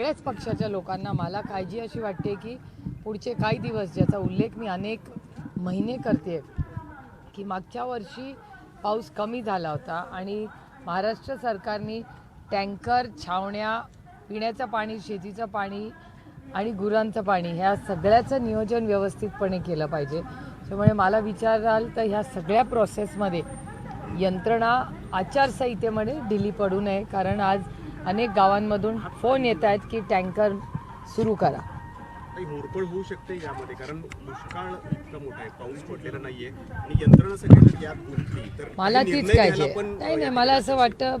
सगळ्याच पक्षाच्या लोकांना मला काळजी अशी वाटते की पुढचे काही दिवस ज्याचा उल्लेख मी अनेक महिने करते की मागच्या वर्षी पाऊस कमी झाला होता आणि महाराष्ट्र सरकारने टँकर छावण्या पिण्याचं पाणी शेतीचं पाणी आणि गुरांचं पाणी ह्या सगळ्याचं नियोजन व्यवस्थितपणे केलं पाहिजे. त्यामुळे मला विचाराल तर ह्या सगळ्या प्रोसेसमध्ये यंत्रणा आचारसंहितेमध्ये ढिली पडू नये कारण आज अनेक गावांमधून फोन येत आहेत की टँकर सुरू करा. होरपळ होऊ शकते यामध्ये कारण दुष्काळ इतका मोठा आहे पाऊस पडलेला नाहीये आणि यंत्रणा यात तर मला तीच पण, नाही नाही या मला असं वाटतं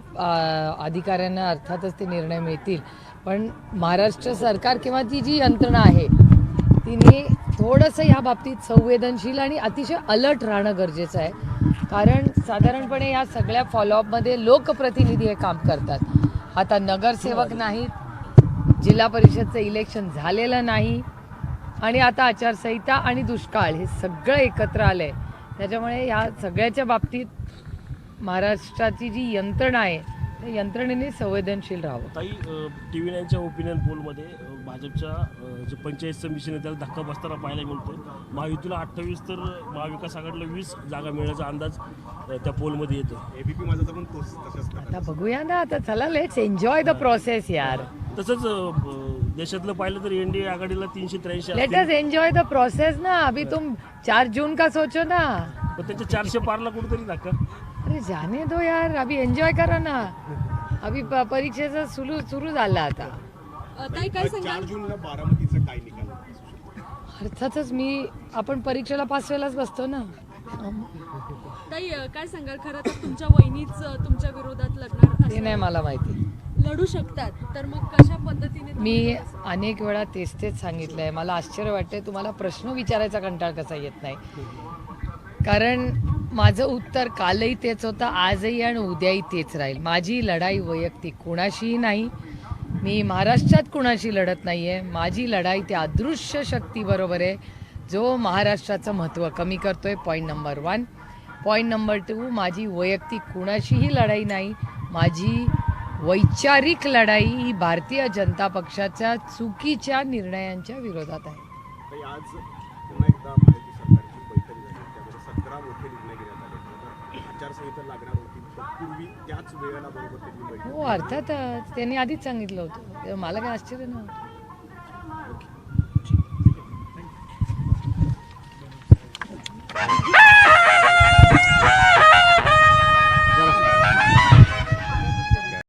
अधिकाऱ्यांना अर्थातच ते निर्णय मिळतील. पण महाराष्ट्र सरकार किंवा ती जी यंत्रणा आहे तिने थोडंसं ह्या बाबतीत संवेदनशील आणि अतिशय अलर्ट राहणं गरजेचं आहे. कारण साधारणपणे या सगळ्या फॉलोअपमध्ये लोकप्रतिनिधी हे काम करतात. आता नगरसेवक नाहीत जिल्हा परिषदचं इलेक्शन झालेलं नाही आणि आता आचारसंहिता आणि दुष्काळ हे सगळं एकत्र आलं आहे त्याच्यामुळे ह्या सगळ्याच्या बाबतीत महाराष्ट्राची जी यंत्रणा आहे यंत्रणेने संवेदनशील राहावं. ताई टी व्ही नाईनच्या ओपिनियन पोलमध्ये भाजपच्या जे पंचायत समितीने त्याला धक्का बसताना पाहायला मिळतोय. महायुतीला अठ्ठावीस तर महाविकास आघाडीला वीस जागा मिळण्याचा अंदाज त्या पोलमध्ये येतो एबीपी माझा पण तोच आता बघूया ना आता चला लेट्स एन्जॉय द प्रोसेस यार. तसंच अ, देशातलं पाहिलं तर एनडीए आघाडीला तीनशे त्र्याऐंशी लेट असतील. अस एन्जॉय द प्रोसेस ना. अभी तुम चार जून का सोचो ना. पण त्यांच्या चारशे पारला कुठेतरी धक्का. अरे जाने दो यार अभी एन्जॉय करा ना. अभी प- परीक्षेचं सुरू सुरू झालं आता. ताई काय चार सांगाल जूनला बारामतीचा काय निकाल अर्थातच मी आपण परीक्षेला पास व्हायलाच बसतो ना. ताई अ, काय सांगाल? खरं तर तुमच्या वहिनीच अ, तुमच्या विरोधात लढणार ते असं नाही मला माहिती. लढू शकतात. तर मग कशा पद्धतीने तुम्ही मी? अनेक वेळा तेच तेच सांगितलं आहे मला आश्चर्य वाटतंय तुम्हाला प्रश्न विचारायचा कंटाळ कसा येत नाही. कारण माझं उत्तर कालही तेच होतं आजही आणि उद्याही तेच राहील. माझी लढाई वैयक्तिक कुणाशीही नाही. मी महाराष्ट्रात कुणाशी लढत नाही आहे माझी लढाई त्या अदृश्य शक्तीबरोबर आहे जो महाराष्ट्राचं महत्त्व कमी करतो आहे point number one point number two माझी वैयक्तिक कुणाशीही लढाई नाही. माझी वैचारिक लढाई ही भारतीय जनता पक्षाच्या चुकीच्या निर्णयांच्या विरोधात आहे. मोठे निर्णय घेण्यात आले. आचारसंहिता लागणार होती. पूर्वी त्याच वेळेला बरोबर हो अर्थात त्यांनी आधीच सांगितलं होतं. मला काय आश्चर्य नव्हतं.